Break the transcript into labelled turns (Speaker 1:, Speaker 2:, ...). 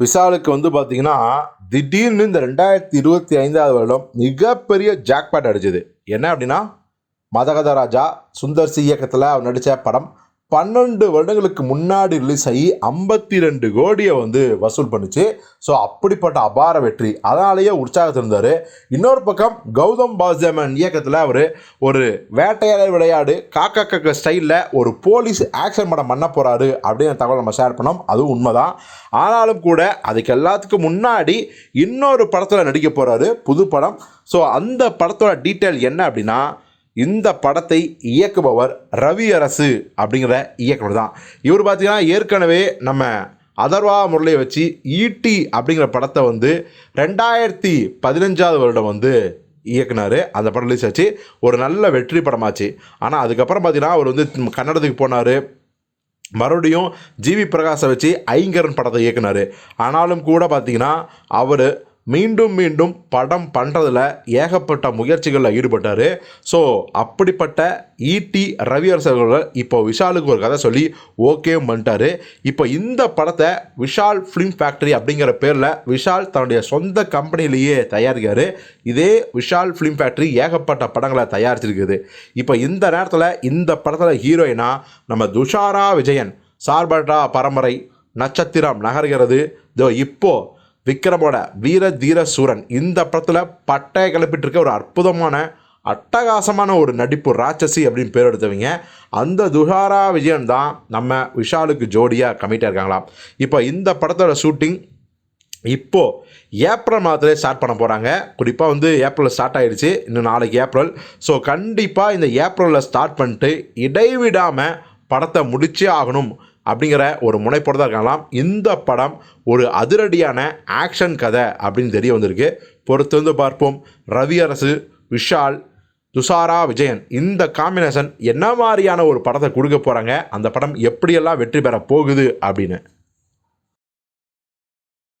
Speaker 1: விஷாலுக்கு வந்து பார்த்தீங்கன்னா திடீர்னு இந்த ரெண்டாயிரத்தி இருபத்தி ஐந்தாவது வருடம் மிகப்பெரிய ஜாக்பாட் அடிச்சது. என்ன அப்படின்னா மதகத ராஜா சுந்தர் சி இயக்கத்தில் அவர் நடித்த படம் பன்னெண்டு வருடங்களுக்கு முன்னாடி ரிலீஸ் ஆகி ஐம்பத்தி ரெண்டு கோடியை வந்து வசூல் பண்ணுச்சு. ஸோ அப்படிப்பட்ட அபார வெற்றி. அதனாலேயே உற்சாகத்தில் இருந்தார். இன்னொரு பக்கம் கௌதம் பாஸ்ஜமன் இயக்கத்தில் அவர் ஒரு வேட்டையாட விளையாடு காக்கா கக்க ஸ்டைலில் ஒரு போலீஸ் ஆக்ஷன் படம் பண்ண போகிறாரு அப்படின்னு தகவல் நம்ம ஷேர் பண்ணோம். அதுவும் உண்மைதான். ஆனாலும் கூட அதுக்கு எல்லாத்துக்கும் முன்னாடி இன்னொரு படத்தில் நடிக்க போகிறாரு புது படம். ஸோ அந்த படத்தோட டீட்டெயில் என்ன அப்படின்னா இந்த படத்தை இயக்குபவர் ரவி அரசு அப்படிங்கிற இயக்குனர் தான். இவர் பார்த்திங்கன்னா ஏற்கனவே நம்ம அதர்வா முரளியை வச்சு ஈட்டி அப்படிங்கிற படத்தை வந்து ரெண்டாயிரத்தி பதினஞ்சாவது வருடம் வந்து இயக்குனார். அந்த படம் ரிலீஸ் ஆச்சு. ஒரு நல்ல வெற்றி படமாச்சு. ஆனால் அதுக்கப்புறம் பார்த்தீங்கன்னா அவர் வந்து கன்னடத்துக்கு போனார். மறுபடியும் ஜிவி பிரகாஷை வச்சு ஐங்கரன் படத்தை இயக்குனார். ஆனாலும் கூட பார்த்தீங்கன்னா அவர் மீண்டும் மீண்டும் படம் பண்ணுறதுல ஏகப்பட்ட முயற்சிகளில் ஈடுபட்டார். ஸோ அப்படிப்பட்ட ஈடி ரவி அரசர்கள் இப்போ விஷாலுக்கு ஒரு கதை சொல்லி ஓகே பண்ணிட்டாரு. இப்போ இந்த படத்தை விஷால் ஃபிலிம் ஃபேக்டரி அப்படிங்கிற பேரில் விஷால் தன்னுடைய சொந்த கம்பெனிலேயே தயாரிக்கார் இதே விஷால் ஃபிலிம் ஃபேக்டரி ஏகப்பட்ட படங்களை தயாரிச்சிருக்குது. இப்போ இந்த நேரத்தில் இந்த படத்தில் ஹீரோயினா நம்ம துஷாரா விஜயன் சார்பட்டா பரம்பரை நட்சத்திரம் நகர்கிறது. இதோ இப்போது விக்ரமோட வீர தீர சூரன். இந்த படத்தில் பட்டையை கிளப்பிட்டு இருக்க ஒரு அற்புதமான அட்டகாசமான ஒரு நடிப்பு ராட்சசி அப்படின்னு பேர் எடுத்தவங்க. அந்த துஷாரா விஜயன் தான் நம்ம விஷாலுக்கு ஜோடியாக கமிட்டாக இருக்காங்களாம். இப்போ இந்த படத்தோட ஷூட்டிங் இப்போது ஏப்ரல் மாதத்துலேயே ஸ்டார்ட் பண்ண போகிறாங்க குறிப்பாக வந்து ஏப்ரலில் ஸ்டார்ட் ஆகிடுச்சு இன்னும் நாளைக்கு ஏப்ரல். ஸோ கண்டிப்பாக இந்த ஏப்ரலில் ஸ்டார்ட் பண்ணிட்டு இடைவிடாமல் படத்தை முடிச்சே ஆகணும். அப்படிங்கிற ஒரு முனைப்போடு தான் இருக்கலாம் இந்த படம் ஒரு அதிரடியான ஆக்ஷன் கதை அப்படின்னு தெரிய வந்திருக்கு. பொறுத்து வந்து பார்ப்போம். ரவி அரசு விஷால் துஷாரா விஜயன் இந்த காம்பினேஷன் என்ன மாதிரியான ஒரு படத்தை கொடுக்க போகிறாங்க அந்த படம் எப்படியெல்லாம் வெற்றி பெற போகுது அப்படின்னு.